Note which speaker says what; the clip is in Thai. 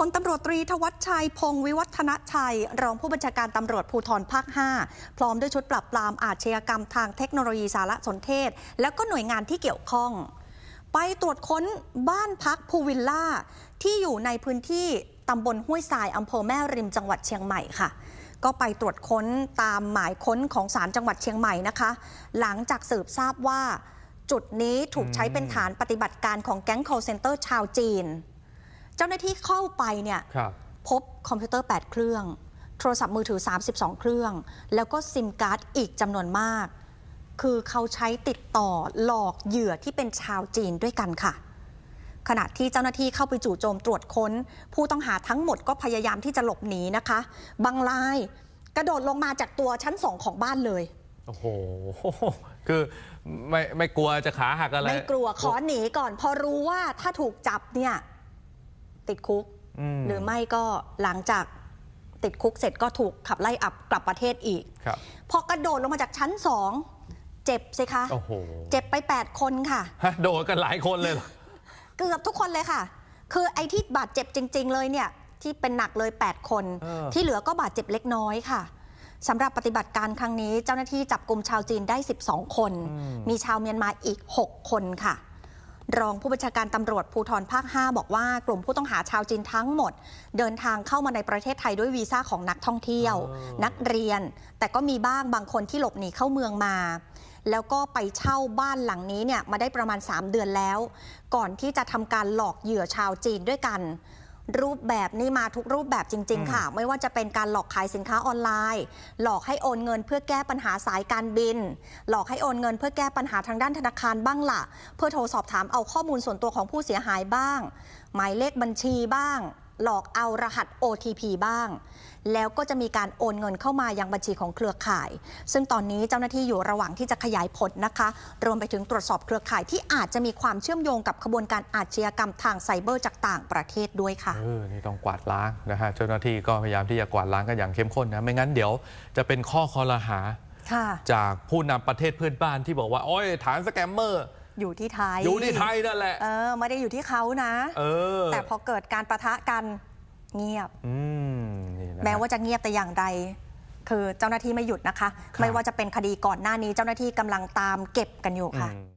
Speaker 1: พลตำรวจตรีทวัชชัย พงศ์วิวัฒนชัย รองผู้บัญชาการตำรวจภูธรภาค 5 พร้อมด้วยชุดปราบปรามอาชญากรรมทางเทคโนโลยีสารสนเทศ แล้วก็หน่วยงานที่เกี่ยวข้อง ไปตรวจค้นบ้านพักภูวิลล่า ที่อยู่ในพื้นที่ตำบลห้วยทรายอำเภอแม่ริมจังหวัดเชียงใหม่ค่ะ ก็ไปตรวจค้นตามหมายค้นของศาลจังหวัดเชียงใหม่นะคะ หลังจากสืบทราบว่า จุดนี้ถูกใช้เป็นฐานปฏิบัติการของแก๊ง call center ชาวจีน เจ้าหน้าที่เข้าไปเนี่ย
Speaker 2: ครับ
Speaker 1: พบคอมพิวเตอร์ 8 เครื่อง โทรศัพท์มือถือ 32 เครื่อง แล้วก็ซิมการ์ดอีกจำนวนมาก คือเขาใช้ติดต่อหลอกเหยื่อที่เป็นชาวจีนด้วยกันค่ะ ขณะที่เจ้าหน้าที่เข้าไปจู่โจมตรวจค้น ผู้ต้องหาทั้งหมดก็พยายามที่จะหลบหนีนะคะ บางรายกระโดดลงมาจากตัวชั้นสองของบ้านเลย
Speaker 2: โอ้โห คือไม่ไม่กลัวจะขาหักอะไร
Speaker 1: ไม่กลัวขอหนีก่อน พอรู้ว่าถ้าถูกจับเนี่ย ติดคุก
Speaker 2: ม
Speaker 1: หรือไม่ก็หลังจากติดคุกเสร็จก็ถูกขับไล่อับกลับประเทศอีก
Speaker 2: ครับ
Speaker 1: พอกระโดดลงมาจากชั้นสองเจ็บสิคะ
Speaker 2: โอ้โห
Speaker 1: เจ็บไป 8 คนค่ะ
Speaker 2: ฮะโดนกันหลายคนเลยเหรอ
Speaker 1: เกือบทุกคนเลยค่ะ คือไอ้ที่บาดเจ็บจริง ๆ เลยเนี่ยที่เป็นหนักเลย 8 คน
Speaker 2: เออ
Speaker 1: ที่เหลือก็บาดเจ็บเล็กน้อยค่ะสำหรับปฏิบัติการครั้งนี้ เจ้าหน้าที่จับกลุ่มชาวจีนได้ 12 คน มีชาวเมียนมาอีก 6 คนค่ะ รองผู้บัญชาการตำรวจภูธรภาค 5 บอกว่ากลุ่มผู้ต้องหาชาวจีนทั้งหมด เดินทางเข้ามาในประเทศไทยด้วยวีซ่าของนักท่องเที่ยว
Speaker 2: อ๋อ
Speaker 1: นักเรียน แต่ก็มีบ้างบางคนที่หลบหนีเข้าเมืองมา แล้วก็ไปเช่าบ้านหลังนี้เนี่ยมาได้ประมาณ 3 เดือนแล้ว ก่อนที่จะทำการหลอกเหยื่อชาวจีนด้วยกัน รูปแบบนี้มาทุกรูปแบบจริง ๆ ค่ะ ไม่ว่าจะเป็นการหลอกขายสินค้าออนไลน์ หลอกให้โอนเงินเพื่อแก้ปัญหาสายการบิน หลอกให้โอนเงินเพื่อแก้ปัญหาทางด้านธนาคารบ้างล่ะ เพื่อโทรสอบถามเอาข้อมูลส่วนตัวของผู้เสียหายบ้าง หมายเลขบัญชีบ้าง หลอกเอารหัส OTP บ้าง แล้วก็จะมีการโอนเงินเข้ามายังบัญชีของเครือข่าย ซึ่งตอนนี้เจ้าหน้าที่อยู่ระหว่างที่จะขยายผลนะคะ รวมไปถึงตรวจสอบเครือข่ายที่อาจจะมีความเชื่อมโยงกับขบวนการอาชญากรรมทางไซเบอร์จากต่างประเทศด้วยค่ะ
Speaker 2: เออนี่ต้องกวาดล้างนะฮะเจ้าหน้าที่ก็พยายามที่จะกวาดล้างกันอย่างเข้มข้นนะไม่งั้นเดี๋ยวจะเป็นข้อคอรหา
Speaker 1: ค่ะ
Speaker 2: จากผู้นำประเทศเพื่อนบ้านที่บอกว่าโอ้ยฐานสแกมเมอร์
Speaker 1: อยู่ที่ไทย
Speaker 2: อยู่ที่ไทยนั่นแหละ
Speaker 1: เออไม่ได้อยู่ที่เขานะ
Speaker 2: เออ
Speaker 1: แต่พอเกิดการประทะกันเงียบ
Speaker 2: อืมนี่นะฮะ
Speaker 1: แม้ว่าจะเงียบแต่อย่างใด คือเจ้าหน้าที่ไม่หยุดนะคะ
Speaker 2: ครับ
Speaker 1: ไม่ว่าจะเป็นคดีก่อนหน้านี้เจ้าหน้าที่กำลังตามเก็บกันอยู่ค่ะ
Speaker 2: อืม